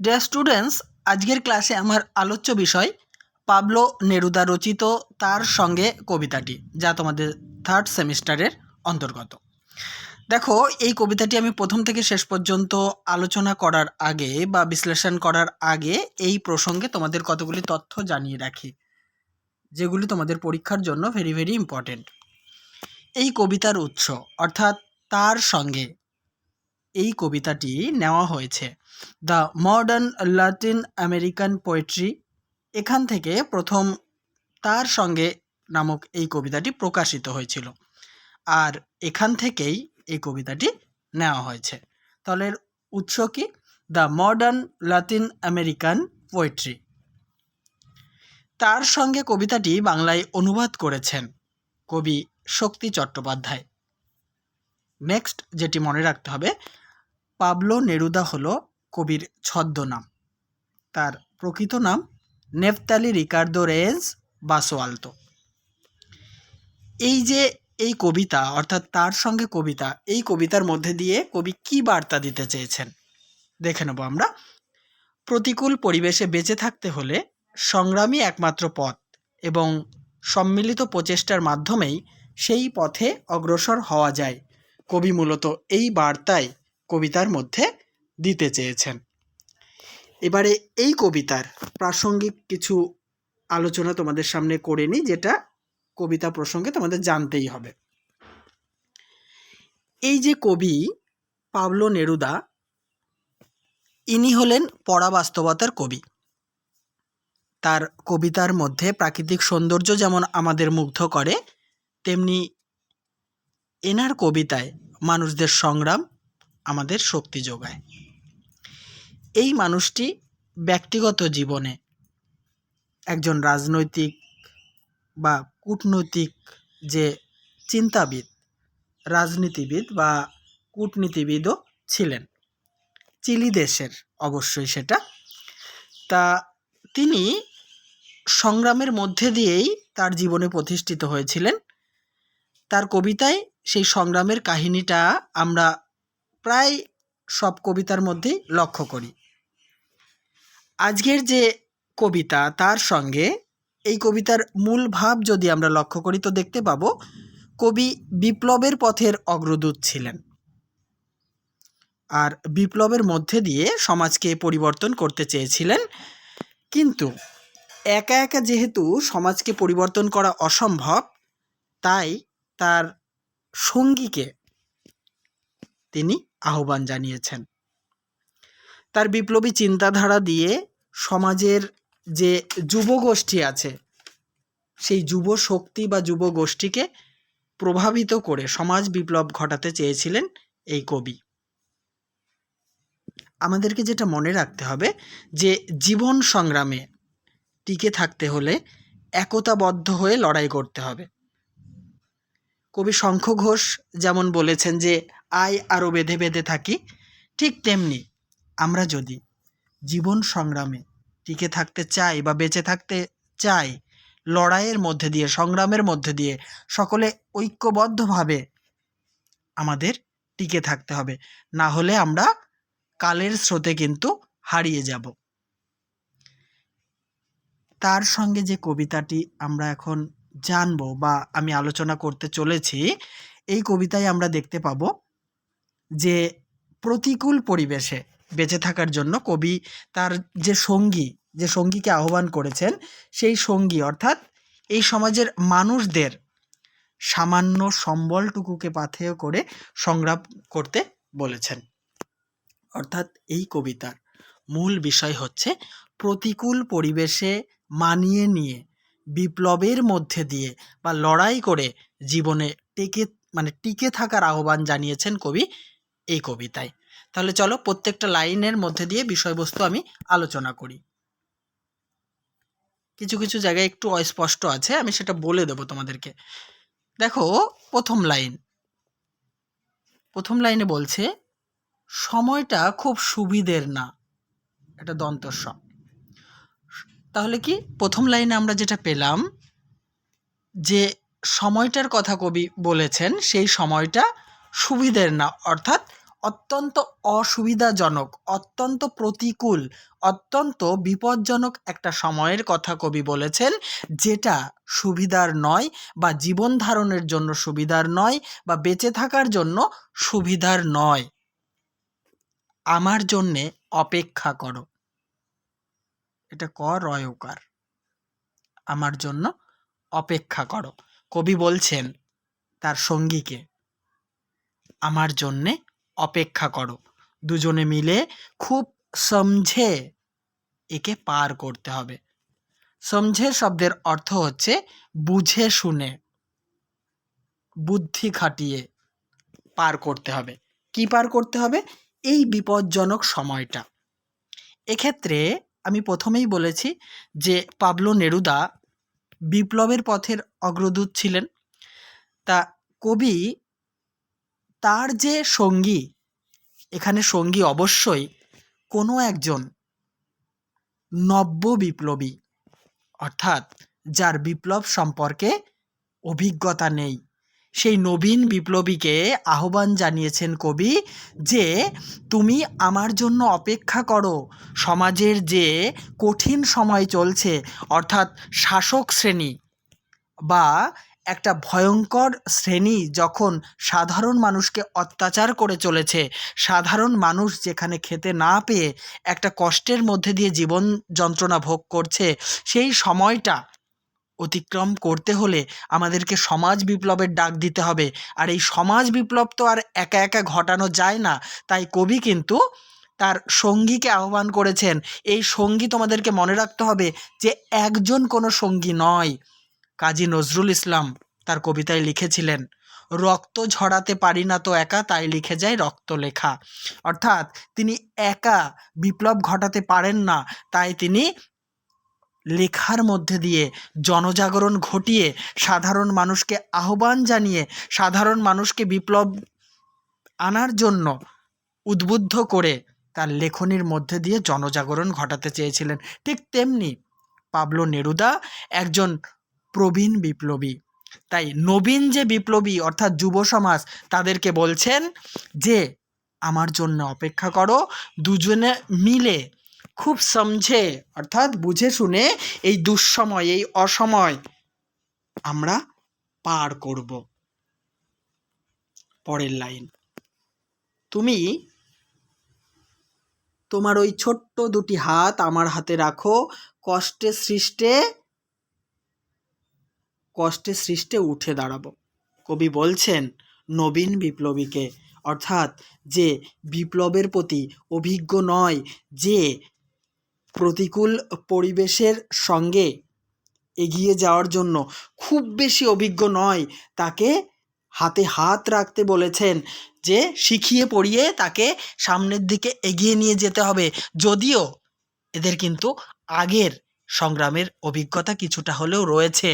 Dear students আজকের ক্লাসে আমার আলোচ্য বিষয় পাবলো নেরুদা রচিত তার সঙ্গে কবিতাটি, যা তোমাদের থার্ড সেমিস্টারের অন্তর্গত। দেখো, এই কবিতাটি আমি প্রথম থেকে শেষ পর্যন্ত আলোচনা করার আগে বা বিশ্লেষণ করার আগে এই প্রসঙ্গে তোমাদের কতগুলি তথ্য জানিয়ে রাখি, যেগুলি তোমাদের পরীক্ষার জন্য ভেরি ভেরি ইম্পর্টেন্ট এই কবিতার উৎস, অর্থাৎ তার সঙ্গে এই কবিতাটি নেওয়া হয়েছে। The modern Latin American poetry এখান থেকে প্রথম তার সঙ্গে নামক এই কবিতাটি প্রকাশিত হয়েছিল। আর এখান থেকেই এই কবিতাটি নেওয়া হয়েছে। তাহলে উৎস কি? The modern Latin American poetry. তার সঙ্গে কবিতাটি বাংলায় অনুবাদ করেছেন কবি শক্তি চট্টোপাধ্যায়। নেক্সট যেটি মনে রাখতে হবে পাবলো নেরুদা হলো কবির ছদ্মনাম। তার প্রকৃত নাম নেফতালি রিকার্দো রেজ বাসোয়ালতো। এই যে এই কবিতা, অর্থাৎ তার সঙ্গে কবিতা, এই কবিতার মধ্যে দিয়ে কবি কি বার্তা দিতে চেয়েছেন? দেখে নেব আমরা। প্রতিকূল পরিবেশে বেঁচে থাকতে হলে সংগ্রামই একমাত্র পথ এবং সম্মিলিত প্রচেষ্টার মাধ্যমেই সেই পথে অগ্রসর হওয়া যায়। কবি মূলত এই বার্তায় কবিতার মধ্যে দিতে চেয়েছেন। এবারে এই কবিতার প্রাসঙ্গিক কিছু আলোচনা তোমাদের সামনে করে নিই, যেটা কবিতা প্রসঙ্গে তোমাদের জানতেই হবে। এই যে কবি পাবলো নেরুদা, ইনি হলেন পরাবাস্তবতার কবি। তার কবিতার মধ্যে প্রাকৃতিক সৌন্দর্য যেমন আমাদের মুগ্ধ করে, তেমনি এনার কবিতায় মানুষদের সংগ্রাম আমাদের শক্তি যোগায়। এই মানুষটি ব্যক্তিগত জীবনে একজন রাজনৈতিক বা কূটনৈতিক যে চিন্তাবিদ, রাজনীতিবিদ বা কূটনীতিবিদও ছিলেন। চিলি দেশের অবশ্যই সেটা। তা তিনি সংগ্রামের মধ্যে দিয়েই তার জীবনে প্রতিষ্ঠিত হয়েছিলেন। তার কবিতায় সেই সংগ্রামের কাহিনীটা আমরা প্রায় সব কবিতার মধ্যেই লক্ষ্য করি। আজকের যে কবিতা, তার সঙ্গে এই কবিতার মূল ভাব যদি আমরা লক্ষ্য করি, তো দেখতে পাবো কবি বিপ্লবের পথের অগ্রদূত ছিলেন। আর বিপ্লবের মধ্যে দিয়ে সমাজকে পরিবর্তন করতে চেয়েছিলেন। কিন্তু একা একা যেহেতু সমাজকে পরিবর্তন করা অসম্ভব, তাই তার সঙ্গীকে তিনি আহ্বান জানিয়েছেন। তার বিপ্লবী চিন্তাধারা দিয়ে সমাজের যে যুবগোষ্ঠী আছে, সেই যুব শক্তি বা যুব গোষ্ঠীকে প্রভাবিত করে সমাজ বিপ্লব ঘটাতে চেয়েছিলেন এই কবি। আমাদেরকে যেটা মনে রাখতে হবে যে, জীবন সংগ্রামে টিকে থাকতে হলে একতাবদ্ধ হয়ে লড়াই করতে হবে। কবি শঙ্খ ঘোষ যেমন বলেছেন যে আয় আরও বেঁধে বেঁধে থাকি, ঠিক তেমনি আমরা যদি জীবন সংগ্রামে টিকে থাকতে চাই বা বেঁচে থাকতে চাই, লড়াইয়ের মধ্যে দিয়ে, সংগ্রামের মধ্যে দিয়ে সকলে ঐক্যবদ্ধভাবে আমাদের টিকে থাকতে হবে। না হলে আমরা কালের স্রোতে কিন্তু হারিয়ে যাব। তার সঙ্গে যে কবিতাটি আমরা এখন জানব বা আমি আলোচনা করতে চলেছি, এই কবিতায় আমরা দেখতে পাবো যে প্রতিকূল পরিবেশে বেঁচে থাকার জন্য কবি তার যে সঙ্গী, যে সঙ্গীকে আহ্বান করেছেন, সেই সঙ্গী অর্থাৎ এই সমাজের মানুষদের সামান্য সম্বলটুকুকে পাথেয় করে সংগ্রাম করতে বলেছেন। অর্থাৎ এই কবিতার মূল বিষয় হচ্ছে প্রতিকূল পরিবেশে মানিয়ে নিয়ে, বিপ্লবের মধ্যে দিয়ে বা লড়াই করে জীবনে টেকে মানে টিকে থাকার আহ্বান জানিয়েছেন কবি এই কবিতায়। তাহলে চলো প্রত্যেকটা লাইনের মধ্যে দিয়ে বিষয়বস্তু আমি আলোচনা করি। কিছু কিছু জায়গায় একটু অস্পষ্ট আছে, আমি সেটা বলে দেবো তোমাদেরকে। দেখো, প্রথম লাইন। প্রথম লাইনে বলছে, সময়টা খুব সুবিধের না। এটা দন্তস্ব। তাহলে কি? প্রথম লাইনে আমরা যেটা পেলাম, যে সময়টার কথা কবি বলেছেন, সেই সময়টা সুবিধের না, অর্থাৎ অত্যন্ত অসুবিধাজনক, অত্যন্ত প্রতিকূল, অত্যন্ত বিপজ্জনক একটা সময়ের কথা কবি বলেছেন, যেটা সুবিধার নয় বা জীবন ধারণের জন্য সুবিধার নয় বা বেঁচে থাকার জন্য সুবিধার নয়। আমার জন্যে অপেক্ষা করো। এটা ক রয়কার আমার জন্য অপেক্ষা করো। কবি বলছেন তার সঙ্গীকে আমার জন্যে অপেক্ষা করো। দুজনে মিলে খুব সমঝে একে পার করতে হবে। সমঝে শব্দের অর্থ হচ্ছে বুঝে শুনে, বুদ্ধি খাটিয়ে পার করতে হবে। কি পার করতে হবে? এই বিপজ্জনক সময়টা। এক্ষেত্রে আমি প্রথমেই বলেছি যে পাবলো নেরুদা বিপ্লবের পথের অগ্রদূত ছিলেন। তা কবি তার যে সঙ্গী, এখানে সঙ্গী অবশ্যই কোনো একজন নব্য বিপ্লবী, অর্থাৎ যার বিপ্লব সম্পর্কে অভিজ্ঞতা নেই। সেই নবীন বিপ্লবীকে আহ্বান জানিয়েছেন কবি যে, তুমি আমার জন্য অপেক্ষা করো। সমাজের যে কঠিন সময় চলছে, অর্থাৎ শাসক শ্রেণি বা একটা ভয়ঙ্কর শ্রেণি যখন সাধারণ মানুষকে অত্যাচার করে চলেছে, সাধারণ মানুষ যেখানে খেতে না পেয়ে একটা কষ্টের মধ্যে দিয়ে জীবন যন্ত্রণা ভোগ করছে, সেই সময়টা অতিক্রম করতে হলে আমাদেরকে সমাজ বিপ্লবের ডাক দিতে হবে। আর এই সমাজ বিপ্লব তো আর একা একা ঘটানো যায় না। তাই কবি কিন্তু তার সঙ্গীকে আহ্বান করেছেন, এই সঙ্গী তোমাদেরকে মনে রাখতে হবে যে একজন কোনো সঙ্গী নয়। কাজী নজরুল ইসলাম তার কবিতায় লিখেছিলেন, রক্ত ঝরাতে পারি না তো একা তাই লিখে যায় রক্ত লেখা অর্থাৎ তিনি একা বিপ্লব ঘটাতে পারেন না, তাই তিনি লেখার মধ্যে দিয়ে জনজাগরণ ঘটিয়ে সাধারণ মানুষকে আহ্বান জানিয়ে সাধারণ মানুষকে বিপ্লব আনার জন্য উদ্বুদ্ধ করে তার লেখনির মধ্যে দিয়ে জনজাগরণ ঘটাতে চেয়েছিলেন। ঠিক তেমনি পাবলো নেরুদা, একজন প্রবীণ বিপ্লবী। তাই নবীন যে বিপ্লবী, অর্থাৎ যুব সমাজ, তাদেরকে বলছেন যে, আমার জন্য অপেক্ষা করো, দুজনে মিলে খুব সমঝে, অর্থাৎ বুঝে শুনে এই দুঃসময়, এই অসময় আমরা পার করব। পরের লাইন। তুমি তোমার ওই ছোট্ট দুটি হাত আমার হাতে রাখো, কষ্টে সৃষ্টে কষ্টে সৃষ্টে উঠে দাঁড়াবো। কবি বলছেন, নবীন বিপ্লবীকে, অর্থাৎ যে বিপ্লবের প্রতি অভিজ্ঞ নয়, যে প্রতিকূল পরিবেশের সঙ্গে এগিয়ে যাওয়ার জন্য খুব বেশি অভিজ্ঞ নয়, তাকে হাতে হাত রাখতে বলেছেন যে শিখিয়ে পড়িয়ে তাকে সামনের দিকে এগিয়ে নিয়ে যেতে হবে। যদিও এদের কিন্তু আগের সংগ্রামের অভিজ্ঞতা কিছুটা হলেও রয়েছে।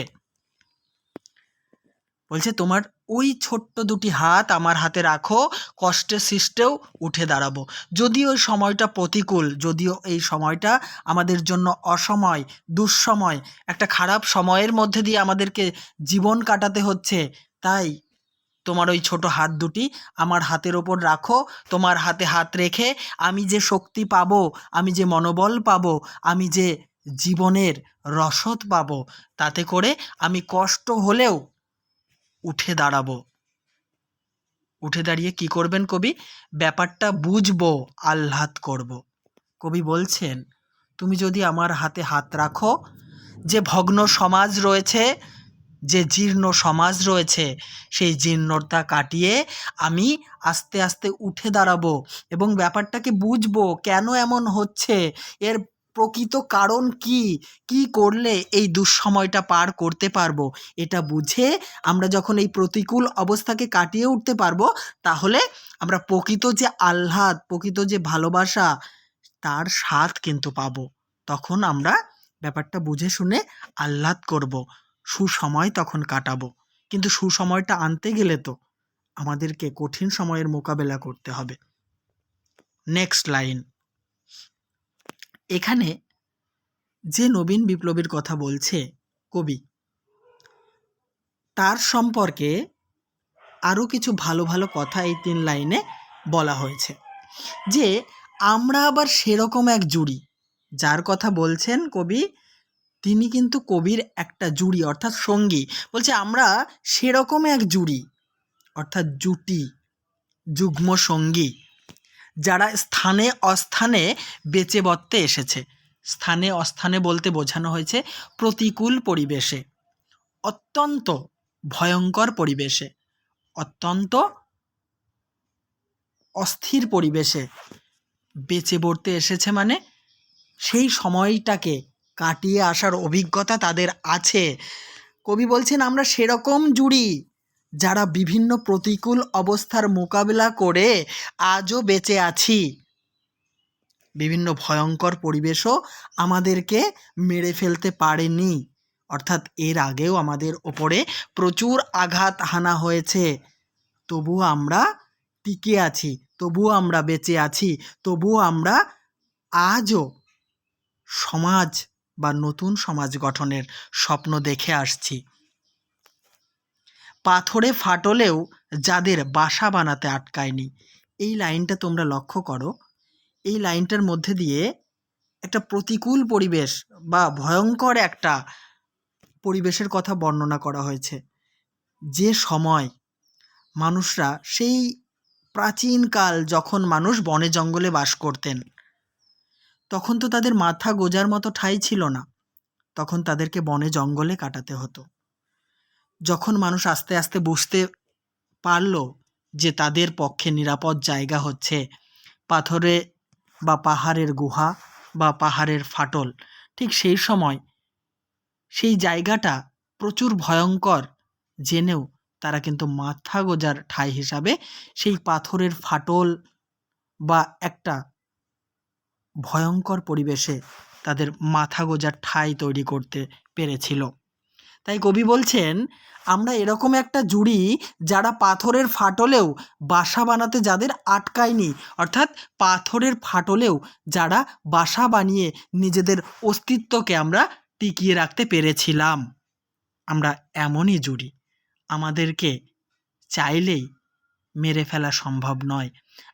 বলছে, তোমার ওই ছোট্ট দুটি হাত আমার হাতে রাখো, কষ্টে সৃষ্টেও উঠে দাঁড়াবো। যদিও ওই সময়টা প্রতিকূল, যদিও এই সময়টা আমাদের জন্য অসময়, দুঃসময়, একটা খারাপ সময়ের মধ্যে দিয়ে আমাদেরকে জীবন কাটাতে হচ্ছে, তাই তোমার ওই ছোট হাত দুটি আমার হাতের ওপর রাখো, তোমার হাতে হাত রেখে আমি যে শক্তি পাবো, আমি যে মনোবল পাবো, আমি যে জীবনের রসদ পাবো, তাতে করে আমি কষ্ট হলেও উঠে দাঁড়াবো। উঠে দাঁড়িয়ে কি করবেন কবি? ব্যাপারটা বুঝব, আহ্লাদ করব। কবি বলছেন, তুমি যদি আমার হাতে হাত রাখো, যে ভগ্ন সমাজ রয়েছে, যে জীর্ণ সমাজ রয়েছে, সেই জীর্ণতা কাটিয়ে আমি আস্তে আস্তে উঠে দাঁড়াবো এবং ব্যাপারটাকে বুঝব কেন এমন হচ্ছে? এর প্রকৃত কারণ কি? কি করলে এই দুঃসময়টা পার করতে পারব? এটা বুঝে আমরা যখন এই প্রতিকূল অবস্থাকে কাটিয়ে উঠতে পারব, তাহলে আমরা প্রকৃত যে আহ্লাদ, প্রকৃত যে ভালোবাসা, তার স্বাদ কিন্তু পাবো। তখন আমরা ব্যাপারটা বুঝে শুনে আহ্লাদ করব, সুসময় তখন কাটাবো। কিন্তু সুসময়টা আনতে গেলে তো আমাদেরকে কঠিন সময়ের মোকাবেলা করতে হবে। নেক্সট লাইন এখানে যে নবীন বিপ্লবীর কথা বলছে কবি, তার সম্পর্কে আরও কিছু ভালো ভালো কথা এই তিন লাইনে বলা হয়েছে। যে আমরা আবার সেরকম এক জুড়ি, যার কথা বলছেন কবি, তিনি কিন্তু কবির একটা জুড়ি, অর্থাৎ সঙ্গী। বলছে, আমরা সেরকম এক জুড়ি, অর্থাৎ জুটি, যুগ্ম সঙ্গী। যারা স্থানে অস্থানে বেঁচে বর্তে এসেছে। স্থানে অস্থানে বলতে বোঝানো হয়েছে প্রতিকূল পরিবেশে। অত্যন্ত ভয়ঙ্কর পরিবেশে। অত্যন্ত অস্থির পরিবেশে বেঁচে বর্তে এসেছে মানে সেই সময়টাকে কাটিয়ে আসার অভিজ্ঞতা তাদের আছে। কবি বলছেন, আমরা সেরকম জুড়ি। যারা বিভিন্ন প্রতিকূল অবস্থার মোকাবিলা করে আজও বেঁচে আছি। বিভিন্ন ভয়ঙ্কর পরিবেশও আমাদেরকে মেরে ফেলতে পারেনি। অর্থাৎ এর আগেও আমাদের ওপরে প্রচুর আঘাত হানা হয়েছে। তবুও আমরা টিকে আছি তবুও আমরা বেঁচে আছি তবুও আমরা আজও সমাজ বা নতুন সমাজ গঠনের স্বপ্ন দেখে আসছি। পাথরে ফাটলেও যাদের বাসা বানাতে আটকায়নি। এই লাইনটা তোমরা লক্ষ্য করো। এই লাইনটার মধ্যে দিয়ে একটা প্রতিকূল পরিবেশ বা ভয়ঙ্কর একটা পরিবেশের কথা বর্ণনা করা হয়েছে। যে সময় মানুষরা সেই প্রাচীনকাল যখন মানুষ বনে জঙ্গলে বাস করতেন, তখন তো তাদের মাথা গোজার মতো ঠাঁই ছিল না। তখন তাদেরকে বনে জঙ্গলে কাটাতে হতো। যখন মানুষ আস্তে আস্তে বুঝতে পারল যে তাদের পক্ষে নিরাপদ জায়গা হচ্ছে পাথরে বা পাহাড়ের গুহা বা পাহাড়ের ফাটল, ঠিক সেই সময় সেই জায়গাটা প্রচুর ভয়ঙ্কর জেনেও তারা কিন্তু মাথা গোজার ঠাঁই হিসাবে সেই পাথরের ফাটল বা একটা ভয়ঙ্কর পরিবেশে তাদের মাথা গোজার ঠাঁই তৈরি করতে পেরেছিল। তাই কবি বলছেন, আমরা এরকম একটা জুড়ি যারা পাথরের ফাটলেও বাসা বানাতে যাদের আটকায়নি, অর্থাৎ পাথরের ফাটলেও যারা বাসা বানিয়ে নিজেদের অস্তিত্বকে আমরা টিকিয়ে রাখতে পেরেছিলাম। আমরা এমনই জুড়ি, আমাদেরকে চাইলেই মেরে ফেলা সম্ভব নয়।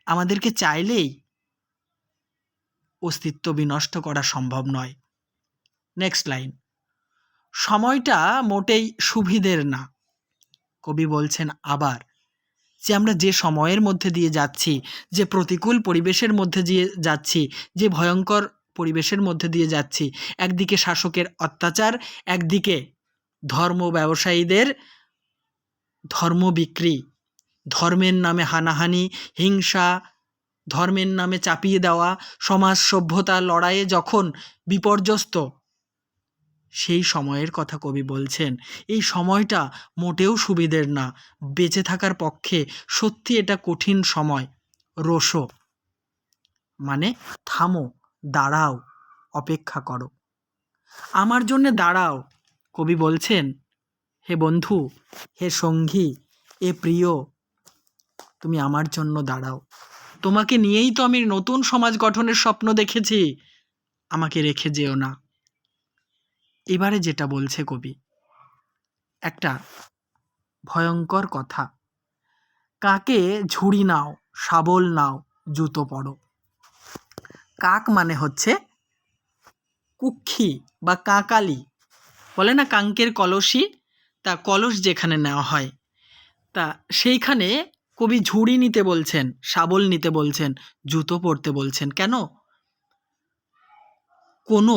আমাদেরকে চাইলেই অস্তিত্ব বিনষ্ট করা সম্ভব নয়। নেক্সট লাইন সময়টা মোটেই সুবিধের না। কবি বলছেন আবার যে আমরা যে সময়ের মধ্যে দিয়ে যাচ্ছি, যে প্রতিকূল পরিবেশের মধ্যে দিয়ে যাচ্ছি, যে ভয়ঙ্কর পরিবেশের মধ্যে দিয়ে যাচ্ছি, একদিকে শাসকের অত্যাচার, একদিকে ধর্ম ব্যবসায়ীদের ধর্ম বিক্রি, ধর্মের নামে হানাহানি, হিংসা, ধর্মের নামে চাপিয়ে দেওয়া, সমাজ সভ্যতা লড়াইয়ে যখন বিপর্যস্ত সেই সময়ের কথা কবি বলছেন, এই সময়টা মোটেও সুবিধের না, বেঁচে থাকার পক্ষে সত্যি এটা কঠিন সময় রোশো মানে থামো, দাঁড়াও, অপেক্ষা করো। আমার জন্যে দাঁড়াও, কবি বলছেন, হে বন্ধু, হে সঙ্গী, এ প্রিয়, তুমি আমার জন্য দাঁড়াও। তোমাকে নিয়েই তো আমি নতুন সমাজ গঠনের স্বপ্ন দেখেছি, আমাকে রেখে যেও না। এবারে যেটা বলছে কবি, একটা ভয়ঙ্কর কথা। কাকে ঝুড়ি নাও, শাবল নাও, জুতো পড়ো। কাক মানে হচ্ছে কুক্ষি বা কাকালি। বলে না কাঙ্কের কলসি? তা কলস যেখানে নেওয়া হয়। তা সেইখানে কবি ঝুড়ি নিতে বলছেন, শাবল নিতে বলছেন, জুতো পরতে বলছেন। কেন? কোনো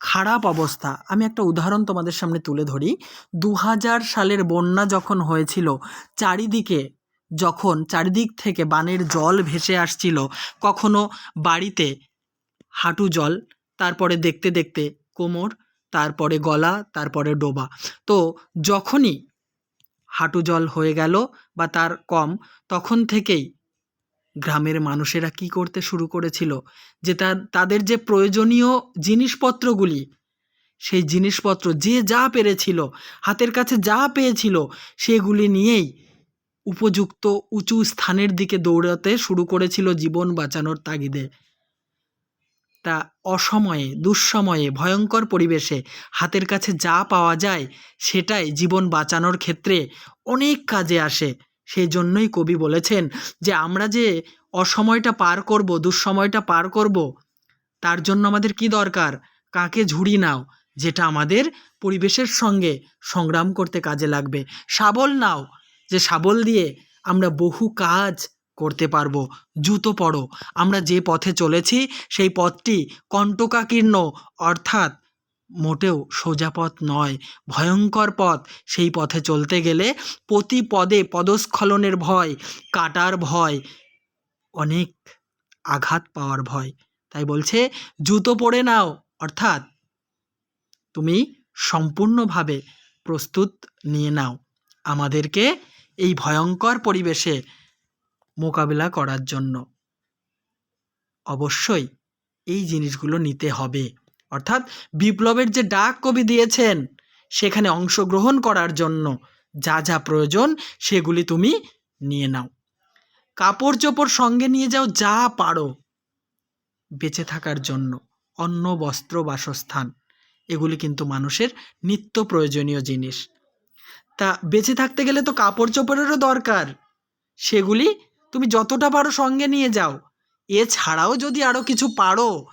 খারাপ অবস্থা। আমি একটা উদাহরণ তোমাদের সামনে তুলে ধরি। দু হাজার সালের বন্যা যখন হয়েছিল, চারিদিকে যখন, চারিদিক থেকে বানের জল ভেসে আসছিল, কখনো বাড়িতে হাঁটু জল, তারপরে দেখতে দেখতে কোমর, তারপরে গলা, তারপরে ডোবা। তো যখনই হাঁটু জল হয়ে গেল বা তার কম, তখন থেকেই গ্রামের মানুষেরা কি করতে শুরু করেছিল? যে তাদের যে প্রয়োজনীয় জিনিসপত্রগুলি, সেই জিনিসপত্র যে যা পেরেছিল, হাতের কাছে যা পেয়েছিল, সেগুলি নিয়েই উপযুক্ত উঁচু স্থানের দিকে দৌড়াতে শুরু করেছিল জীবন বাঁচানোর তাগিদে। তা অসময়ে, দুঃসময়ে, ভয়ঙ্কর পরিবেশে হাতের কাছে যা পাওয়া যায়, সেটাই জীবন বাঁচানোর ক্ষেত্রে অনেক কাজে আসে। সেই জন্যই কবি বলেছেন যে আমরা যে অসময়টা পার করব, দুঃসময়টা পার করব, তার জন্য আমাদের কি দরকার? কাকে ঝুড়ি নাও? যেটা আমাদের পরিবেশের সঙ্গে সংগ্রাম করতে কাজে লাগবে। শাবল নাও, যে শাবল দিয়ে আমরা বহু কাজ করতে পারব। জুতো পড়ো। আমরা যে পথে চলেছি, সেই পথটি কণ্টকাকীর্ণ, অর্থাৎ মোটেও সোজা পথ নয়, ভয়ঙ্কর পথ। সেই পথে চলতে গেলে প্রতি পদে পদস্খলনের ভয়, কাটার ভয়, অনেক আঘাত পাওয়ার ভয়। তাই বলছে, জুতো পরে নাও। অর্থাৎ তুমি সম্পূর্ণভাবে প্রস্তুত নিয়ে নাও। আমাদেরকে এই ভয়ঙ্কর পরিবেশে মোকাবিলা করার জন্য অবশ্যই এই জিনিসগুলো নিতে হবে। অর্থাৎ বিপ্লবের যে ডাক কবি দিয়েছেন, সেখানে অংশগ্রহণ করার জন্য যা যা প্রয়োজন সেগুলি তুমি নিয়ে নাও। কাপড় চোপড় সঙ্গে নিয়ে যাও যা পারো বেঁচে থাকার জন্য। অন্ন, বস্ত্র, বাসস্থান, এগুলি কিন্তু মানুষের নিত্য প্রয়োজনীয় জিনিস। তা বেঁচে থাকতে গেলে তো কাপড় চোপড়েরও দরকার। সেগুলি তুমি যতটা পারো সঙ্গে নিয়ে যাও। এছাড়াও যদি আরও কিছু পারো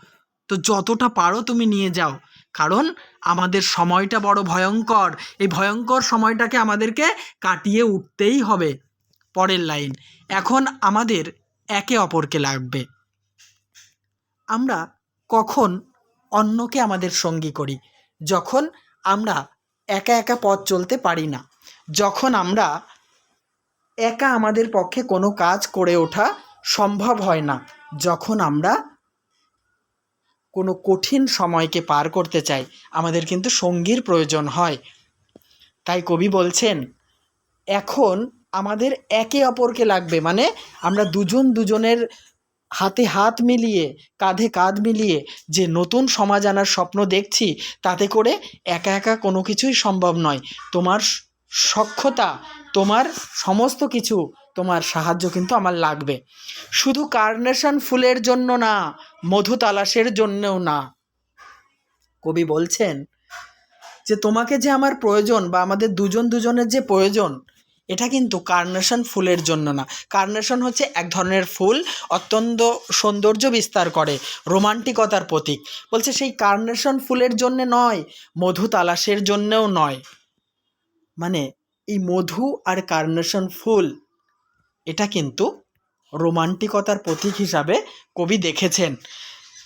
তো যতটা পারো তুমি নিয়ে যাও। কারণ আমাদের সময়টা বড় ভয়ঙ্কর। এই ভয়ঙ্কর সময়টাকে আমাদেরকে কাটিয়ে উঠতেই হবে পরের লাইন। এখন আমাদের একে অপরকে লাগবে। আমরা কখন অন্যকে আমাদের সঙ্গী করি? যখন আমরা একা একা পথ চলতে পারি না। যখন আমরা একা আমাদের পক্ষে কোনো কাজ করে ওঠা সম্ভব হয় না। যখন আমরা কোনো কঠিন সময়কে পার করতে চাই, আমাদের কিন্তু সঙ্গীর প্রয়োজন হয়। তাই কবি বলছেন, এখন আমাদের একে অপরকে লাগবে মানে আমরা দুজন দুজনের হাতে হাত মিলিয়ে, কাঁধে কাঁধ মিলিয়ে যে নতুন সমাজ আনার স্বপ্ন দেখছি, তাতে করে একা একা কোনো কিছুই সম্ভব নয়। তোমার সক্ষতা, তোমার সমস্ত কিছু তোমার সাহায্য কিন্তু আমার লাগবে। শুধু কার্নেশন ফুলের জন্য না, মধু তালাশের জন্যও না। কবি বলছেন যে, তোমাকে যে আমার প্রয়োজন বা আমাদের দুজন দুজনের যে প্রয়োজন, এটা কিন্তু কার্নেশন ফুলের জন্য না। কার্নেশন হচ্ছে এক ধরনের ফুল অত্যন্ত সৌন্দর্য বিস্তার করে, রোমান্টিকতার প্রতীক। বলছে, সেই কার্নেশন ফুলের জন্য নয়, মধু তালাশের জন্যও নয়। মানে এই মধু আর কার্নেশন ফুল এটা কিন্তু রোমান্টিকতার প্রতীক হিসাবে কবি দেখেছেন।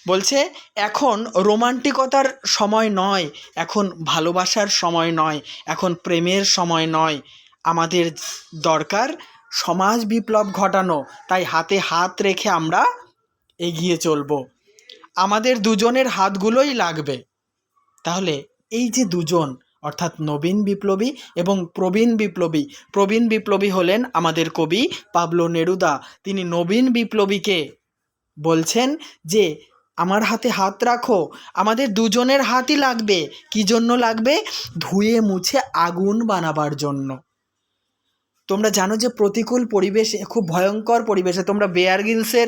বলছে, এখন রোমান্টিকতার সময় নয়, এখন ভালোবাসার সময় নয়, এখন প্রেমের সময় নয়। আমাদের দরকার সমাজ বিপ্লব ঘটানো, তাই হাতে হাত রেখে আমরা এগিয়ে চলবো। আমাদের দুজনের হাতগুলোই লাগবে। তাহলে এই যে দুজন অর্থাৎ নবীন বিপ্লবী এবং প্রবীণ বিপ্লবী। প্রবীণ বিপ্লবী হলেন আমাদের কবি পাবলো নেরুদা। তিনি নবীন বিপ্লবীকে বলছেন যে, আমার হাতে হাত রাখো, আমাদের দুজনের হাতই লাগবে। কি জন্য লাগবে? ধুয়ে মুছে আগুন বানাবার জন্য। তোমরা জানো যে প্রতিকূল পরিবেশে, খুব ভয়ঙ্কর পরিবেশে তোমরা বেয়ার গিলসের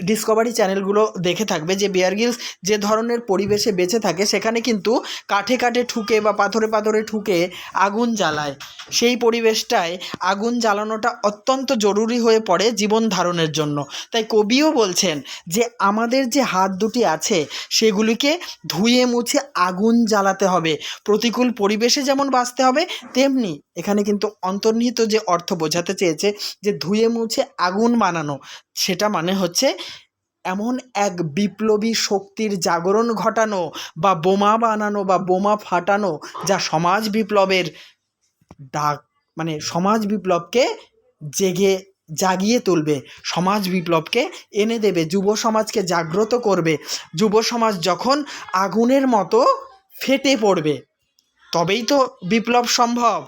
ডিসকভারি চ্যানেলগুলো দেখে থাকবে যে বেয়ার গিলস যে ধরনের পরিবেশে বেঁচে থাকে, সেখানে কিন্তু কাঠে কাঠে ঠুকে বা পাথরে পাথরে ঠুকে আগুন জ্বালায়। সেই পরিবেশটায় আগুন জ্বালানোটা অত্যন্ত জরুরি হয়ে পড়ে জীবন ধারণের জন্য। তাই কবিও বলছেন যে আমাদের যে হাত দুটি আছে, সেগুলিকে ধুয়ে মুছে আগুন জ্বালাতে হবে। প্রতিকূল পরিবেশে যেমন বাঁচতে হবে, তেমনি এখানে কিন্তু অন্তর্নিহিত যে অর্থ বোঝাতে চেয়েছে যে ধুয়ে মুছে আগুন বানানো সেটা মানে হচ্ছে এমন এক বিপ্লবী শক্তির জাগরণ ঘটানো বা বোমা বানানো বা বোমা ফাটানো যা সমাজ বিপ্লবের ডাক মানে সমাজ বিপ্লবকে জেগে, জাগিয়ে তুলবে, সমাজ বিপ্লবকে এনে দেবে, যুব সমাজকে জাগ্রত করবে। যুব সমাজ যখন আগুনের মতো ফেটে পড়বে, তবেই তো বিপ্লব সম্ভব।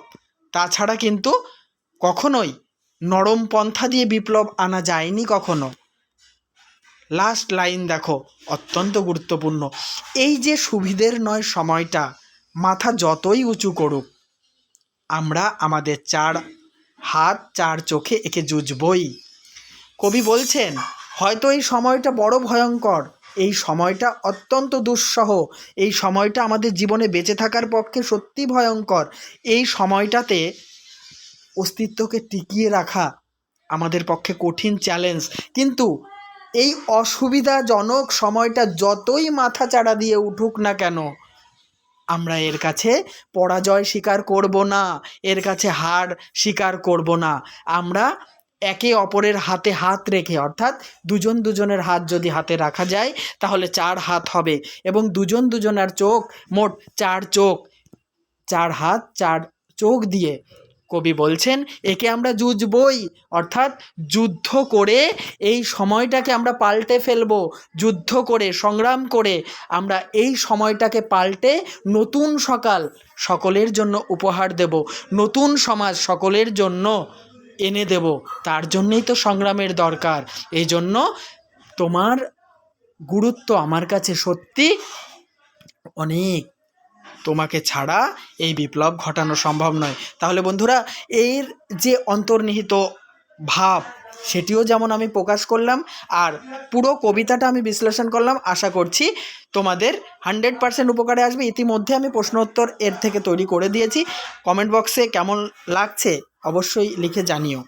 তাছাড়া কিন্তু কখনোই নরম পন্থা দিয়ে বিপ্লব আনা যায়নি কখনো। লাস্ট লাইন দেখো, অত্যন্ত গুরুত্বপূর্ণ। এই যে সুবিধের নয় সময়টা, মাথা যতই উঁচু করুক, আমরা আমাদের চার হাত, চার চোখে একে জুজবই কবি বলছেন, হয়তো এই সময়টা বড় ভয়ঙ্কর, এই সময়টা অত্যন্ত দুঃসহ, এই সময়টা আমাদের জীবনে বেঁচে থাকার পক্ষে সত্যি ভয়ঙ্কর, এই সময়টাতে অস্তিত্বকে টিকিয়ে রাখা আমাদের পক্ষে কঠিন চ্যালেঞ্জ কিন্তু এই অসুবিধাজনক সময়টা যতই মাথা চাড়া দিয়ে উঠুক না কেন, আমরা এর কাছে পরাজয় স্বীকার করব না, এর কাছে হার স্বীকার করব না। আমরা একে অপরের হাতে হাত রেখে, অর্থাৎ দুজন দুজনের হাত যদি হাতে রাখা যায়, তাহলে চার হাত হবে এবং দুজন দুজনের চোখ মোট চার চোখ। চার হাত, চার চোখ দিয়ে কবি বলছেন, একে আমরা যুঝবই অর্থাৎ যুদ্ধ করে এই সময়টাকে আমরা পাল্টে ফেলব, যুদ্ধ করে, সংগ্রাম করে। আমরা এই সময়টাকে পাল্টে নতুন সকাল সকলের জন্য উপহার দেব, নতুন সমাজ সকলের জন্য এনে দেব। তার জন্যই তো সংগ্রামের দরকার। এই জন্য তোমার গুরুত্ব আমার কাছে সত্যি অনেক। তোমাকে ছাড়া এই বিপ্লব ঘটানো সম্ভব নয়। তাহলে বন্ধুরা, এর যে অন্তর্নিহিত ভাব, সেটিও যেমন আমি প্রকাশ করলাম আর পুরো কবিতাটা আমি বিশ্লেষণ করলাম, আশা করছি তোমাদের হান্ড্রেড পার্সেন্ট উপকারে আসবে। ইতিমধ্যে আমি প্রশ্নোত্তর এর থেকে তৈরি করে দিয়েছি। কমেন্ট বক্সে কেমন লাগছে অবশ্যই লিখে জানিও।